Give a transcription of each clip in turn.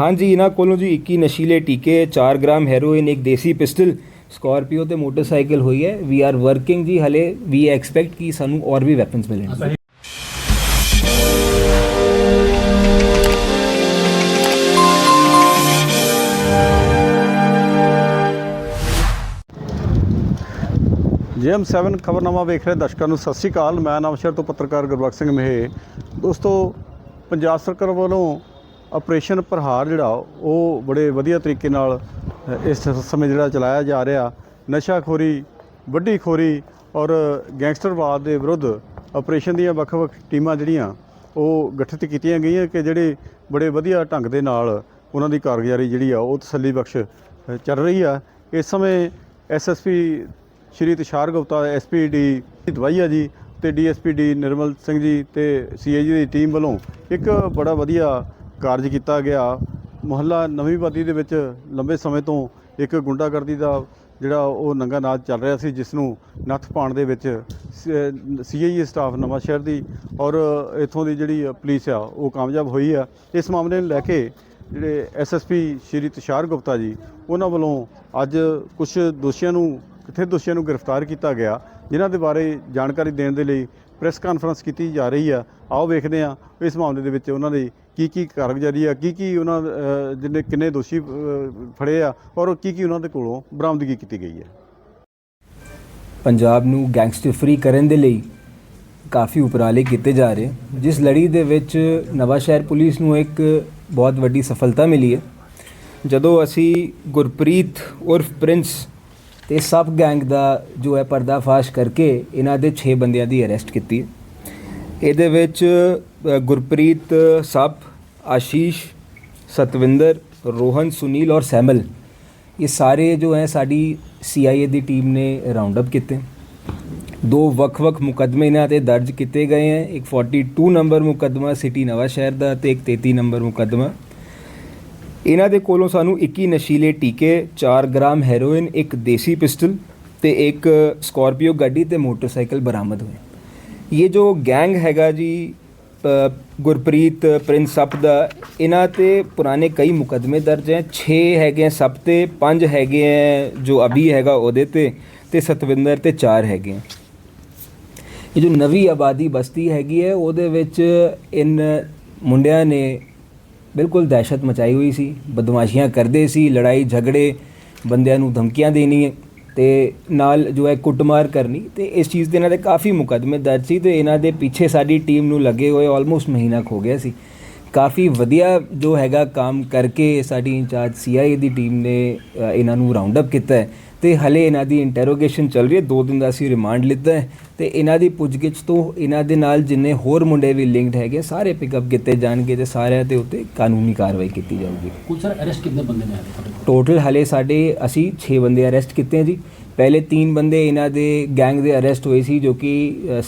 ਹਾਂਜੀ ਇਹਨਾਂ ਕੋਲੋਂ ਜੀ 21 ਨਸ਼ੀਲੇ ਟੀਕੇ 4 ਗ੍ਰਾਮ ਹੈਰੋਇਨ ਇੱਕ ਦੇਸੀ ਪਿਸਟਲ ਸਕਾਰਪੀਓ ਤੇ ਮੋਟਰਸਾਈਕਲ ਹੋਈ ਹੈ। ਵੀ ਆਰ ਵਰਕਿੰਗ ਜੀ ਹਲੇ ਵੀ ਐਕਸਪੈਕਟ ਕਿ ਸਾਨੂੰ ਔਰ ਵੀ ਵੈਪਨਸ ਮਿਲਣ ਜੀਐਮ 7 ਖਬਰਨਾਮਾ ਵੇਖ ਰਹੇ ਦਰਸ਼ਕਾਂ ਨੂੰ। ਸਤਿ ਸ਼੍ਰੀ ਅਕਾਲ ਮੈਂ ਨਵਾਂਸ਼ਹਿਰ ਤੋਂ ਪੱਤਰਕਾਰ ਗੁਰਬਖਸ਼ ਸਿੰਘ ਮਹੇ। ਦੋਸਤੋ ਪੰਜਾਬ ਸਰਕਾਰ ਵੱਲੋਂ ਆਪਰੇਸ਼ਨ ਪ੍ਰਹਾਰ ਜਿਹੜਾ, ਉਹ ਬੜੇ ਵਧੀਆ ਤਰੀਕੇ ਨਾਲ ਇਸ ਸਮੇਂ ਜਿਹੜਾ ਚਲਾਇਆ ਜਾ ਰਿਹਾ। ਨਸ਼ਾਖੋਰੀ ਵੱਡੀ ਖੋਰੀ ਔਰ ਗੈਂਗਸਟਰਵਾਦ ਦੇ ਵਿਰੁੱਧ ਆਪਰੇਸ਼ਨ ਦੀਆਂ ਵੱਖ-ਵੱਖ ਟੀਮਾਂ ਜਿਹੜੀਆਂ, ਉਹ ਗਠਿਤ ਕੀਤੀਆਂ ਗਈਆਂ ਕਿ ਜਿਹੜੇ ਬੜੇ ਵਧੀਆ ਢੰਗ ਦੇ ਨਾਲ ਉਹਨਾਂ ਦੀ ਕਾਰਗੁਜ਼ਾਰੀ ਜਿਹੜੀ ਆ, ਉਹ ਤਸੱਲੀ ਬਖਸ਼ ਚੱਲ ਰਹੀ ਆ। ਇਸ ਸਮੇਂ ਐਸਐਸਪੀ ਸ਼੍ਰੀ ਤੁਸ਼ਾਰ ਗੁਪਤਾ ਐਸਪੀਡੀ ਦਵਾਈਆ ਜੀ ਤੇ ਡੀਐਸਪੀਡੀ ਨਿਰਮਲ ਸਿੰਘ ਜੀ ਤੇ ਸੀਏਜੀ ਦੀ ਟੀਮ ਵੱਲੋਂ ਇੱਕ ਬੜਾ ਵਧੀਆ ਕਾਰਜ ਕੀਤਾ ਗਿਆ। ਮੁਹੱਲਾ ਨਵੀਂ ਨਵੀਂਵਾਦੀ ਦੇ ਵਿੱਚ ਲੰਬੇ ਸਮੇਂ ਤੋਂ ਇੱਕ ਗੁੰਡਾਗਰਦੀ ਦਾ ਜਿਹੜਾ ਉਹ ਨੰਗਾ ਨਾਚ ਚੱਲ ਰਿਹਾ ਸੀ, ਜਿਸ ਨੂੰ ਨੱਥ ਪਾਉਣ ਦੇ ਵਿੱਚ ਸੀਆਈਏ ਸਟਾਫ ਨਵਾਂ ਸ਼ਹਿਰ ਦੀ ਔਰ ਇਥੋਂ ਦੀ ਜਿਹੜੀ ਪੁਲਿਸ ਆ, ਉਹ ਕਾਮਯਾਬ ਹੋਈ ਆ। ਇਸ ਮਾਮਲੇ ਨੂੰ ਲੈ ਕੇ ਜਿਹੜੇ ਐਸਐਸਪੀ ਸ਼੍ਰੀ ਤੁਸ਼ਾਰ ਗੁਪਤਾ ਜੀ, ਉਹਨਾਂ ਵੱਲੋਂ ਅੱਜ ਕੁਝ ਦੋਸ਼ੀਆਂ ਨੂੰ, ਕਿੱਥੇ ਦੋਸ਼ੀਆਂ ਨੂੰ ਗ੍ਰਿਫਤਾਰ ਕੀਤਾ ਗਿਆ, ਜਿਨ੍ਹਾਂ ਦੇ ਬਾਰੇ ਜਾਣਕਾਰੀ ਦੇਣ ਦੇ ਲਈ ਪ੍ਰੈਸ ਕਾਨਫਰੰਸ ਕੀਤੀ ਜਾ ਰਹੀ ਆ। ਆਓ ਵੇਖਦੇ ਆ ਇਸ ਮਾਮਲੇ ਦੇ ਵਿੱਚ ਉਹਨਾਂ ਦੀ ਕੀ ਕੀ ਕਾਰਗੁਜ਼ਾਰੀ ਆ, ਕੀ ਕੀ ਉਹਨਾਂ ਜਿੰਨੇ ਕਿੰਨੇ ਦੋਸ਼ੀ ਫੜੇ ਆ ਔਰ ਕੀ ਕੀ ਉਹਨਾਂ ਦੇ ਕੋਲੋਂ ਬਰਾਮਦਗੀ ਕੀਤੀ ਗਈ ਹੈ। ਪੰਜਾਬ ਨੂੰ ਗੈਂਗਸਟਰ ਫਰੀ ਕਰਨ ਦੇ ਲਈ ਕਾਫੀ ਉਪਰਾਲੇ ਕੀਤੇ ਜਾ ਰਹੇ। ਜਿਸ ਲੜੀ ਦੇ ਵਿੱਚ ਨਵਾਂ ਸ਼ਹਿਰ ਪੁਲਿਸ ਨੂੰ ਇੱਕ ਬਹੁਤ ਵੱਡੀ ਸਫਲਤਾ ਮਿਲੀ ਹੈ। ਜਦੋਂ ਅਸੀਂ ਗੁਰਪ੍ਰੀਤ ਉਰਫ ਪ੍ਰਿੰਸ ਤੇ ਸਬ ਗੈਂਗ ਦਾ ਜੋ ਹੈ ਪਰਦਾਫਾਸ਼ ਕਰਕੇ ਇਹਨਾਂ ਦੇ 6 ਬੰਦਿਆਂ ਦੀ ਅਰੈਸਟ ਕੀਤੀ ਹੈ। ਇਹਦੇ ਵਿੱਚ ਗੁਰਪ੍ਰੀਤ ਸੱਪ, ਆਸ਼ੀਸ਼, ਸਤਵਿੰਦਰ, ਰੋਹਨ, ਸੁਨੀਲ ਔਰ ਸੈਮਲ, ਇਹ ਸਾਰੇ ਜੋ ਹੈ ਸਾਡੀ ਸੀਆਈਏ ਦੀ ਟੀਮ ਨੇ ਰਾਉਂਡ ਅਪ ਕੀਤੇ। ਦੋ ਵੱਖ-ਵੱਖ ਮੁਕੱਦਮੇ ਇਹਨਾਂ ਤੇ ਦਰਜ ਕੀਤੇ ਗਏ ਹਨ ਇੱਕ 42 ਨੰਬਰ ਮੁਕੱਦਮਾ ਸਿਟੀ ਨਵਾਂ ਸ਼ਹਿਰ ਦਾ ਤੇ ਇੱਕ 33 ਨੰਬਰ ਮੁਕੱਦਮਾ। ਇਹਨਾਂ ਦੇ ਕੋਲੋਂ ਸਾਨੂੰ 21 ਨਸ਼ੀਲੇ ਟੀਕੇ 4 ਗ੍ਰਾਮ ਹੈਰੋਇਨ, ਇੱਕ ਦੇਸੀ ਪਿਸਟਲ ਤੇ ਇੱਕ ਸਕਾਰਪੀਓ ਗੱਡੀ ਤੇ ਮੋਟਰਸਾਈਕਲ ਬਰਾਮਦ ਹੋਏ। ਇਹ ਜੋ ਗੈਂਗ ਹੈਗਾ ਜੀ ਗੁਰਪ੍ਰੀਤ, ਪ੍ਰਿੰਸ ਸੱਪ ਦਾ, ਇਹਨਾਂ ਤੇ ਪੁਰਾਣੇ ਕਈ ਮੁਕੱਦਮੇ ਦਰਜ ਹੈ। 6 ਹੈਗੇ ਹੈ ਸੱਪ ਤੇ 5 ਹੈਗੇ ਹੈ ਜੋ ਅਭੀ ਹੈਗਾ ਉਹਦੇ ਤੇ ਤੇ ਸਤਵਿੰਦਰ ਤੇ 4 ਹੈਗੇ ਹੈ। ਇਹ ਜੋ ਨਵੀਂ ਆਬਾਦੀ ਬਸਤੀ ਹੈਗੀ ਹੈ, ਉਹਦੇ ਵਿੱਚ ਇਨ ਮੁੰਡਿਆਂ ਨੇ ਬਿਲਕੁਲ ਦਹਿਸ਼ਤ ਮਚਾਈ ਹੋਈ ਸੀ, ਬਦਮਾਸ਼ੀਆਂ ਕਰਦੇ ਸੀ, ਲੜਾਈ ਝਗੜੇ, ਬੰਦਿਆਂ ਨੂੰ ਧਮਕੀਆਂ ਦੇਣੀ ਤੇ ਨਾਲ ਜੋ ਹੈ ਕੁੱਟਮਾਰ ਕਰਨੀ ਤੇ ਇਸ ਚੀਜ਼ ਦੇ ਇਹਨਾਂ ਦੇ ਕਾਫੀ ਮੁਕੱਦਮੇ ਦਰਜ ਸੀ ਤੇ ਇਹਨਾਂ ਦੇ ਪਿੱਛੇ ਸਾਡੀ ਟੀਮ ਨੂੰ ਲੱਗੇ ਹੋਏ ਆਲਮੋਸਟ ਮਹੀਨਾ ਖੋ ਗਿਆ ਸੀ। ਕਾਫੀ ਵਧੀਆ ਜੋ ਹੈਗਾ ਕੰਮ ਕਰਕੇ ਸਾਡੀ ਇੰਚਾਰਜ ਸੀਆਈਏ ਦੀ ਟੀਮ ਨੇ ਇਹਨਾਂ ਨੂੰ ਰਾਉਂਡ ਅਪ ਕੀਤਾ ਹੈ। ਤੇ ਹਲੇ ਇਹਨਾਂ ਦੀ ਇੰਟਰੋਗੇਸ਼ਨ ਚੱਲ ਰਹੀ ਹੈ। ਦੋ ਦਿਨ ਦਾ ਅਸੀਂ ਰਿਮਾਂਡ ਲਿੱਤਾ ਹੈ ਤੇ ਇਹਨਾਂ ਦੀ ਪੁੱਛਗਿੱਛ ਤੋਂ ਇਹਨਾਂ ਦੇ ਨਾਲ ਜਿੰਨੇ ਹੋਰ ਮੁੰਡੇ ਵੀ ਲਿੰਕਡ ਹੈਗੇ ਸਾਰੇ ਪਿਕਅਪ ਕੀਤੇ ਜਾਣਗੇ ਤੇ ਸਾਰਿਆਂ ਦੇ ਉੱਤੇ ਕਾਨੂੰਨੀ ਕਾਰਵਾਈ ਕੀਤੀ ਜਾਊਗੀ। ਕੁਲ ਸਰ ਅਰੈਸਟ ਕਿੰਨੇ ਬੰਦੇ ਨੇ ਟੋਟਲ ਹਲੇ ਸਾਡੇ ਅਸੀਂ 6 ਬੰਦੇ ਅਰੈਸਟ ਕੀਤੇ ਹੈ ਜੀ। ਪਹਿਲੇ 3 ਬੰਦੇ ਇਹਨਾਂ ਦੇ ਗੈਂਗ ਦੇ ਅਰੈਸਟ ਹੋਏ ਸੀ ਜੋ ਕਿ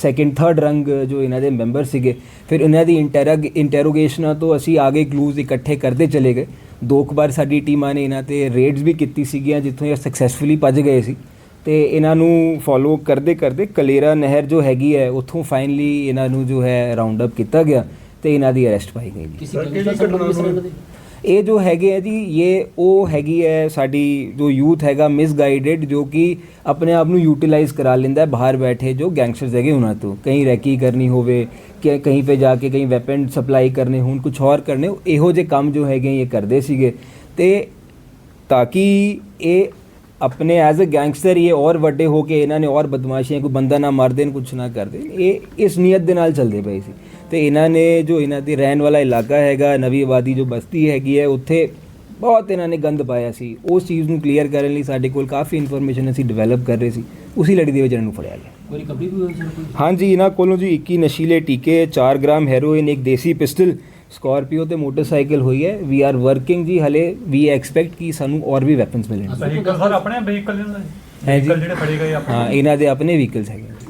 ਸੈਕੰਡ ਥਰਡ ਰੰਗ ਜੋ ਇਹਨਾਂ ਦੇ ਮੈਂਬਰ ਸੀਗੇ। ਫਿਰ ਇਹਨਾਂ ਦੀ ਇੰਟਰਗ ਇੰਟਰੋਗੇਸ਼ਨਾਂ ਤੋਂ ਅਸੀਂ ਆਗੇ ਕਲੂਜ਼ ਇਕੱਠੇ ਕਰਦੇ ਚਲੇ ਗਏ। ਦੋ ਕੁ ਵਾਰ ਸਾਡੀ ਟੀਮਾਂ ਨੇ ਇਹਨਾਂ ਤੇ ਰੇਡਸ ਵੀ ਕੀਤੀ ਸੀਗੀਆਂ, ਜਿੱਥੋਂ ਇਹ ਸਕਸੈਸਫੁਲੀ ਭੱਜ ਗਏ ਸੀ। ਤੇ ਇਹਨਾਂ ਨੂੰ ਫੋਲੋ ਕਰਦੇ ਕਰਦੇ ਕਲੇਰਾ ਨਹਿਰ ਜੋ ਹੈਗੀ ਹੈ, ਉੱਥੋਂ ਫਾਈਨਲੀ ਇਹਨਾਂ ਨੂੰ ਜੋ ਹੈ ਰਾਉਂਡ ਅਪ ਕੀਤਾ ਗਿਆ ਤੇ ਇਹਨਾਂ ਦੀ ਅਰੈਸਟ ਪਾਈ ਗਈ ਜੀ। ਕਿਸੇ ਗੈਂਗਸਟਰ ਸੰਬੰਧ ਵਿੱਚ ਇਹ ਜੋ ਹੈਗੇ ਆ ਜੀ, ਇਹ ਉਹ ਹੈਗੀ ਹੈ ਸਾਡੀ ਜੋ ਯੂਥ ਹੈਗਾ ਮਿਸਗਾਈਡਡ ਜੋ ਕਿ ਆਪਣੇ ਆਪ ਨੂੰ ਯੂਟਿਲਾਈਜ਼ ਕਰਾ ਲੈਂਦਾ ਬਾਹਰ ਬੈਠੇ ਜੋ ਗੈਂਗਸਟਰਸ ਹੈਗੇ ਉਹਨਾਂ ਤੋਂ। ਕਈ ਰੈਕੀ ਕਰਨੀ ਹੋਵੇ, ਕਿ ਕਹੀਂ ਤੇ ਜਾ ਕੇ ਕਈ ਵੈਪਨ ਸਪਲਾਈ ਕਰਨੇ ਹੋਣ ਕੁਝ ਹੋਰ ਕਰਨੇ ਇਹੋ ਜੇ ਕੰਮ ਜੋ ਹੈਗੇ ਇਹ ਕਰਦੇ ਸੀਗੇ। ਤੇ ਤਾਂ ਕਿ ਇਹ ਆਪਣੇ ਐਜ਼ ਅ ਗੈਂਗਸਟਰ ਇਹ ਔਰ ਵੱਡੇ ਹੋ ਕੇ ਇਹਨਾਂ ਨੇ ਔਰ ਬਦਮਾਸ਼ੀਆਂ, ਕੋਈ ਬੰਦਾ ਨਾ ਮਾਰ ਦੇਣ ਕੁਝ ਨਾ ਕਰ ਦੇਣ, ਇਹ ਇਸ ਨੀਅਤ ਦੇ ਨਾਲ ਚੱਲਦੇ ਪਏ ਸੀ। ਤੇ ਇਹਨਾਂ ਨੇ ਜੋ ਇਹਨਾਂ ਦੀ ਰਹਿਣ ਵਾਲਾ ਇਲਾਕਾ ਹੈਗਾ ਨਵੀਂ ਆਬਾਦੀ ਜੋ ਬਸਤੀ ਹੈਗੀ ਹੈ ਉੱਥੇ ਬਹੁਤ ਇਹਨਾਂ ਨੇ ਗੰਦ ਪਾਇਆ ਸੀ। ਉਸ ਚੀਜ਼ ਨੂੰ ਕਲੀਅਰ ਕਰਨ ਲਈ ਸਾਡੇ ਕੋਲ ਕਾਫੀ ਇਨਫੋਰਮੇਸ਼ਨ ਅਸੀਂ ਡਿਵੈਲਪ ਕਰ ਰਹੇ ਸੀ। ਉਸੇ ਲੜੀ ਦੇ ਵਿੱਚ ਇਹਨਾਂ ਨੂੰ ਫੜਿਆ ਗਿਆ। ਕੋਈ ਰਿਕਵਰੀ ਵੀ ਹੋਈ ਸਰ ਕੋਈ ਹਾਂਜੀ ਇਹਨਾਂ ਕੋਲੋਂ ਜੀ 21 ਨਸ਼ੀਲੇ ਟੀਕੇ 4 ਗ੍ਰਾਮ ਹੈਰੋਇਨ ਇੱਕ ਦੇਸੀ ਪਿਸਟਲ ਸਕਾਰਪੀਓ ਤੇ ਮੋਟਰਸਾਈਕਲ ਹੋਈ ਹੈ। ਵੀ ਆਰ ਵਰਕਿੰਗ ਜੀ ਹਲੇ। ਵੀ ਐਕਸਪੈਕਟ ਕਿ ਸਾਨੂੰ ਔਰ ਵੀ ਵੈਪਨਸ ਮਿਲਣ ਵਹੀਕਲ ਸਰ ਆਪਣੇ। ਵਹੀਕਲ ਜਿਹੜੇ ਫੜੇ ਗਏ ਆਪਣੇ? ਹਾਂ ਇਹਨਾਂ ਦੇ ਆਪਣੇ ਵਹੀਕਲਸ ਹੈਗੇ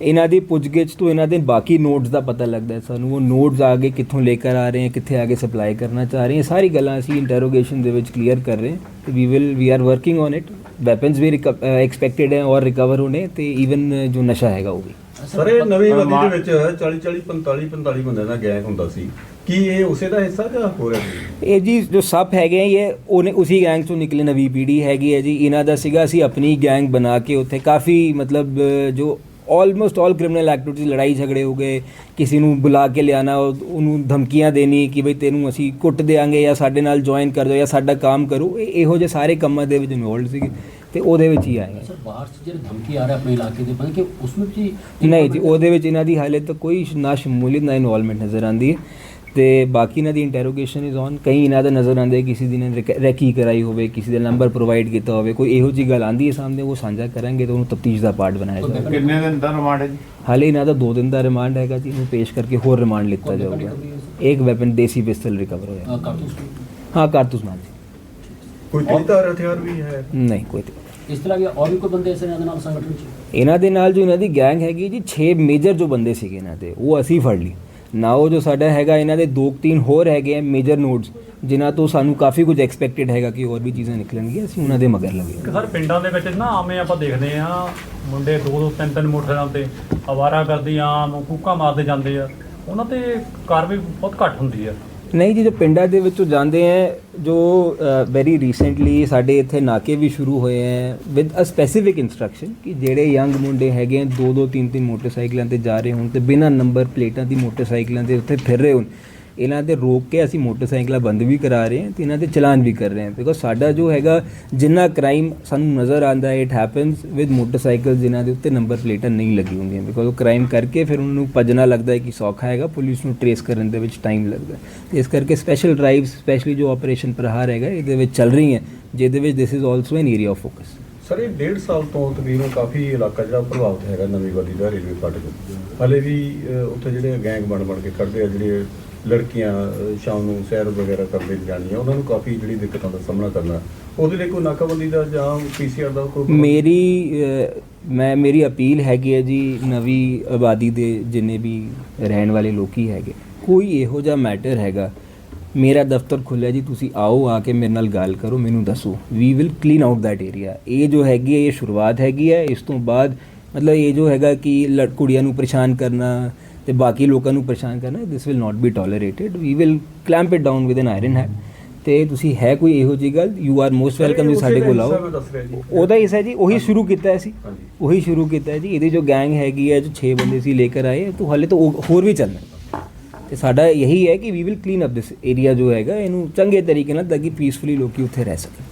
ਇਹਨਾਂ ਦੀ ਪੁੱਛਗਿੱਛ ਤੋਂ ਇਹਨਾਂ ਦੇ ਬਾਕੀ ਨੋਟਸ ਦਾ ਪਤਾ ਲੱਗਦਾ ਹੈ ਸਾਨੂੰ। ਉਹ ਨੋਟਸ ਆਗੇ ਕਿੱਥੋਂ ਲੈ ਕੇ ਆ ਰਹੇ ਹਨ ਕਿੱਥੇ ਆਗੇ ਸਪਲਾਈ ਕਰਨਾ ਚਾਹ ਰਹੇ ਹਨ ਸਾਰੀ ਗੱਲਾਂ ਅਸੀਂ ਇੰਟਰੋਗੇਸ਼ਨ ਦੇ ਵਿੱਚ ਕਲੀਅਰ ਕਰ ਰਹੇ ਹਾਂ ਤੇ we will we are working on it weapons we expected ਹੈ ਔਰ ਰਿਕਵਰ ਹੋਣੇ ਤੇ ਈਵਨ ਜੋ ਨਸ਼ਾ ਹੈਗਾ ਉਹ ਵੀ। ਸਰ ਇਹ ਨਵੀਂ ਵਦੀ ਦੇ ਵਿੱਚ 40 40 45 45 ਬੰਦਿਆਂ ਦਾ ਗੈਂਗ ਹੁੰਦਾ ਸੀ। ਕੀ ਇਹ ਉਸੇ ਦਾ ਹਿੱਸਾ ਜਾਂ ਹੋਰ ਹੈ? ਇਹ ਜੀ ਜੋ ਸੱਪ ਹੈਗੇ ਆ ਇਹ ਉਹਨੇ ਉਸੇ ਗੈਂਗ ਚੋਂ ਨਿਕਲੇ ਨਵੀਂ ਪੀੜ੍ਹੀ ਹੈਗੀ ਹੈ ਜੀ। ਇਹਨਾਂ ਦਾ ਸੀਗਾ ਅਸੀਂ ਆਪਣੀ ਗੈਂਗ ਬਣਾ ਕੇ ਉੱਥੇ ਕਾਫੀ ਮਤਲਬ ਜੋ ਆਲਮੋਸਟ ਆਲ ਕ੍ਰਿਮੀਨਲ ਐਕਟੀਵਿਟੀਜ਼ ਲੜਾਈ ਝਗੜੇ ਹੋ ਗਏ ਕਿਸੇ ਨੂੰ ਬੁਲਾ ਕੇ ਲਿਆਣਾ ਉਹਨੂੰ ਧਮਕੀਆਂ ਦੇਣੀ ਕਿ ਬਈ ਤੈਨੂੰ ਅਸੀਂ ਕੁੱਟ ਦੇਾਂਗੇ ਜਾਂ ਸਾਡੇ ਨਾਲ ਜੁਆਇਨ ਕਰ ਜਾਓ ਜਾਂ ਸਾਡਾ ਕੰਮ ਕਰੋ ਇਹ ਇਹੋ ਜਿਹੇ ਸਾਰੇ ਕੰਮਾਂ ਦੇ ਵਿੱਚ ਇਨਵੋਲਡ ਸੀਗੇ ਤੇ ਉਹਦੇ ਵਿੱਚ ਹੀ ਆਏ। ਸਰ ਬਾਹਰ से ਜਿਹੜੇ ਧਮਕੀ ਆ ਰਿਹਾ ਆਪਣੇ ਇਲਾਕੇ ਦੇ ਬੰਦੇ ਕਿ ਉਸमें ਵੀ ਨਹੀਂ ਜੀ ਉਹਦੇ ਵਿੱਚ ਇਹਨਾਂ ਦੀ ਹਾਲੇ ਤੱਕ ਕੋਈ ਨਾ ਸ਼ਮੂਲੀਅਤ ਨਾ ਇਨਵੋਲਵਮੈਂਟ ਨਜ਼ਰ ਆਉਂਦੀ ਹੈ ਤੇ ਬਾਕੀ ਇਹਨਾਂ ਦੀ ਇੰਟਰੋਗੇਸ਼ਨ ਇਜ਼ ਔਨ ਕਈ ਇਹਨਾਂ ਦਾ ਨਜ਼ਰ ਆਉਂਦਾ ਹੈ ਕਿਸੇ ਦੀ ਨੇ ਰੈਕ- ਕਰਾਈ ਹੋਵੇ ਕਿਸੇ ਦਾ ਨੰਬਰ ਪ੍ਰੋਵਾਈਡ ਕੀਤਾ ਹੋਵੇ ਕੋਈ ਇਹੋ ਜੀ ਗੱਲ ਆਂਦੀ ਹੈ ਸਾਹਮਣੇ ਉਹ ਸਾਂਝਾ ਕਰਾਂਗੇ ਤੇ ਉਹਨੂੰ ਤਫਤੀਸ਼ ਦਾ ਪਾਰਟ ਬਣਾਇਆ ਜਾਏਗਾ ਕਿੰਨੇ ਦਿਨ ਦਾ ਰਿਮਾਂਡ ਹੈ ਜੀ? ਹਾਲੇ ਇਹਨਾਂ ਦਾ 2 ਦਿਨ ਦਾ ਰਿਮਾਂਡ ਹੈਗਾ ਜੀ ਇਹਨੂੰ ਪੇਸ਼ ਕਰਕੇ ਹੋਰ ਰਿਮਾਂਡ ਲਿੱਤਾ ਜਾਊਗਾ। ਇੱਕ ਵੈਪਨ ਦੇਸੀ ਪਿਸਟਲ ਰਿਕਵਰ ਹੋਇਆ। ਕਾਰਤੂਸ ਹਾਂ ਕਾਰਤੂਸ ਮਾਰ ਜੀ। ਕੋਈ ਤੇਜ਼ਧਾਰ ਹਥਿਆਰ ਵੀ ਹੈ? ਨਹੀਂ ਕੋਈ ਤੇ ਇਸ ਤਰ੍ਹਾਂ ਵੀ ਔਰ ਵੀ ਕੋਈ ਬੰਦੇ ਇਹਦੇ ਨਾਲ ਸੰਗਠਨ ਚ? ਇਹਨਾਂ ਦੇ ਨਾਲ ਜੋ ਇਹਨਾਂ ਦੀ ਗੈਂਗ ਹੈਗੀ ਜੀ 6 ਮੇਜਰ ਜੋ ਬੰਦੇ ਸੀਗੇ ਇਹਨਾਂ ਦੇ ਉਹ ਅਸੀਂ ਫੜ ਲਈ ਨਾ ਉਹ ਜੋ ਸਾਡਾ ਹੈਗਾ, ਇਹਨਾਂ ਦੇ ਦੋ ਕੁ ਤਿੰਨ ਹੋਰ ਹੈਗੇ ਆ ਮੇਜਰ ਨੋਡਸ ਜਿਨ੍ਹਾਂ ਤੋਂ ਸਾਨੂੰ ਕਾਫੀ ਕੁਝ ਐਕਸਪੈਕਟਡ ਹੈਗਾ ਕਿ ਹੋਰ ਵੀ ਚੀਜ਼ਾਂ ਨਿਕਲਣਗੀਆਂ, ਅਸੀਂ ਉਹਨਾਂ ਦੇ ਮਗਰ ਲੱਗੇ ਸਰ, ਪਿੰਡਾਂ ਦੇ ਵਿੱਚ ਨਾ ਆਵੇਂ ਆਪਾਂ ਦੇਖਦੇ ਆ ਮੁੰਡੇ ਦੋ ਦੋ, ਤਿੰਨ ਤਿੰਨ ਮੋਟਰਾਂ ਤੇ ਅਵਾਰਾ ਕਰਦੇ, ਆਮ ਕੂਕਾ ਮਾਰਦੇ ਜਾਂਦੇ ਆ, ਉਹਨਾਂ ਤੇ ਕਾਰਵਾਈ ਬਹੁਤ ਘੱਟ ਹੁੰਦੀ ਆ। ਨਹੀਂ ਜੀ, ਜੋ ਪਿੰਡਾਂ ਦੇ ਵਿੱਚੋਂ ਜਾਂਦੇ ਹੈ ਜੋ ਵੈਰੀ ਰੀਸੈਂਟਲੀ ਸਾਡੇ ਇੱਥੇ ਨਾਕੇ ਵੀ ਸ਼ੁਰੂ ਹੋਏ ਹੈ ਵਿਦ ਅ ਸਪੈਸੀਫਿਕ ਇਨਸਟਰਕਸ਼ਨ ਕਿ ਜਿਹੜੇ ਯੰਗ ਮੁੰਡੇ ਹੈਗੇ ਹੈ ਦੋ ਦੋ ਤਿੰਨ ਤਿੰਨ ਮੋਟਰਸਾਈਕਲਾਂ ਤੇ ਜਾ ਰਹੇ ਹੋਣ ਤੇ ਬਿਨਾਂ ਨੰਬਰ ਪਲੇਟਾਂ ਦੀ ਮੋਟਰਸਾਈਕਲਾਂ ਦੇ ਉੱਤੇ ਫਿਰ ਰਹੇ ਹੋਣ। ਇਹਨਾਂ 'ਤੇ ਰੋਕ ਕੇ ਅਸੀਂ ਮੋਟਰਸਾਈਕਲਾਂ ਬੰਦ ਵੀ ਕਰਾ ਰਹੇ ਹਾਂ ਤੇ ਇਹਨਾਂ ਦੇ ਚਲਾਨ ਵੀ ਕਰ ਰਹੇ ਹਾਂ। ਬਿਕੋਜ਼ ਸਾਡਾ ਜੋ ਹੈਗਾ, ਜਿੰਨਾ ਕ੍ਰਾਈਮ ਸਾਨੂੰ ਨਜ਼ਰ ਆਂਦਾ ਹੈ ਇਟ ਹੈਪਨਸ ਵਿਦ ਮੋਟਰਸਾਈਕਲ ਜਿਨ੍ਹਾਂ ਦੇ ਉੱਤੇ ਨੰਬਰ ਪਲੇਟਾਂ ਨਹੀਂ ਲੱਗੀ ਹੁੰਦੀਆਂ। ਬਿਕੋਜ਼ ਉਹ ਕ੍ਰਾਈਮ ਕਰਕੇ ਫਿਰ ਉਹਨਾਂ ਨੂੰ ਭੱਜਣਾ ਲੱਗਦਾ ਹੈ ਕਿ ਸੌਖਾ ਹੈਗਾ ਪੁਲਿਸ ਨੂੰ ਟਰੇਸ ਕਰਨ ਦੇ ਵਿੱਚ ਟਾਈਮ ਲੱਗਦਾ ਤੇ ਇਸ ਕਰਕੇ ਸਪੈਸ਼ਲ ਡਰਾਈਵਸ ਸਪੈਸ਼ਲੀ ਜੋ ਆਪਰੇਸ਼ਨ ਪ੍ਰਹਾਰ ਹੈਗਾ, ਇਹਦੇ ਵਿੱਚ ਚੱਲ ਰਹੀ ਹੈ, ਜਿਹਦੇ ਵਿੱਚ this is also an area of focus sir, ਇਹ ਡੇਢ ਸਾਲ ਤੋਂ ਤਕਰੀਬਨ ਕਾਫੀ ਇਲਾਕਾ ਜਿਹੜਾ ਪ੍ਰਭਾਵਿਤ ਹੈਗਾ ਨਵੀਂ ਵਦੀ ਦਾ ਰੇਲਵੇ ਫਾਟਕ। ਹਲੇ ਵੀ ਉੱਥੇ ਜਿਹੜੇ ਗੈਂਗ ਬਣ ਬਣ ਕੇ ਖੜਦੇ ਆ, ਜਿਹੜੇ ਲੜਕੀਆਂ ਸ਼ਾਮ ਨੂੰ ਸੈਰ ਵਗੈਰਾ ਕਰਦੇ ਜਾਣੀਆਂ। ਉਹਨਾਂ ਨੂੰ ਕਾਫੀ ਜਿਹੜੀ ਦਿੱਕਤਾਂ ਦਾ ਸਾਹਮਣਾ ਕਰਨਾ। ਉਹਦੇ ਲਈ ਕੋਈ ਨਾਕਾਬੰਦੀ ਦਾ ਜਾਂ ਪੀਸੀਆਰ ਦਾ ਕੋਈ ਮੇਰੀ ਮੈਂ, ਮੇਰੀ ਅਪੀਲ ਹੈਗੀ ਹੈ ਜੀ ਨਵੀਂ ਆਬਾਦੀ ਦੇ ਜਿੰਨੇ ਵੀ ਰਹਿਣ ਵਾਲੇ ਲੋਕੀ ਹੈਗੇ। ਕੋਈ ਇਹੋ ਜਿਹਾ ਮੈਟਰ ਹੈਗਾ। ਮੇਰਾ ਦਫ਼ਤਰ ਖੁੱਲਿਆ ਜੀ, ਤੁਸੀਂ ਆਓ, ਆ ਕੇ ਮੇਰੇ ਨਾਲ ਗੱਲ ਕਰੋ, ਮੈਨੂੰ ਦੱਸੋ। We will clean out that area ਇਹ ਜੋ ਹੈਗੀ ਹੈ, ਇਹ ਸ਼ੁਰੂਆਤ ਹੈਗੀ ਹੈ। ਇਸ ਤੋਂ ਬਾਅਦ ਮਤਲਬ ਇਹ ਜੋ ਹੈਗਾ ਕਿ ਲੜ ਕੁੜੀਆਂ ਨੂੰ ਪਰੇਸ਼ਾਨ ਕਰਨਾ ਤੇ ਬਾਕੀ ਲੋਕਾਂ ਨੂੰ ਪਰੇਸ਼ਾਨ ਕਰਨਾ this will not be tolerated we will clamp it down with an iron hand ਤੇ ਤੁਸੀਂ ਹੈ ਕੋਈ ਇਹੋ ਜਿਹੀ ਗੱਲ? ਯੂ ਆਰ ਮੋਸਟ ਵੈਲਕਮ ਜੀ ਸਾਡੇ ਕੋਲ ਆਓ। ਜੀ। ਉਹਦਾ ਹੀ ਹਿੱਸਾ ਜੀ ਉਹੀ ਸ਼ੁਰੂ ਕੀਤਾ ਸੀ। ਉਹੀ ਸ਼ੁਰੂ ਕੀਤਾ ਹੈ ਜੀ। ਇਹਦੀ ਜੋ ਗੈਂਗ ਹੈਗੀ ਹੈ ਜੋ 6 ਬੰਦੇ ਸੀ ਲੈ ਕੇ ਆਏ ਤੋਂ ਹਲੇ ਤਾਂ ਹੋਰ ਵੀ ਚੱਲਣਾ। ਤੇ ਸਾਡਾ ਇਹੀ ਹੈ ਕਿ we will clean up this area ਜੋ ਹੈਗਾ ਇਹਨੂੰ ਚੰਗੇ ਤਰੀਕੇ ਨਾਲ ਤਾਂ ਕਿ ਪੀਸਫੁਲੀ ਲੋਕੀ ਉੱਥੇ ਰਹਿ ਸਕਣ।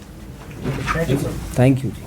ਥੈਂਕ ਯੂ ਜੀ।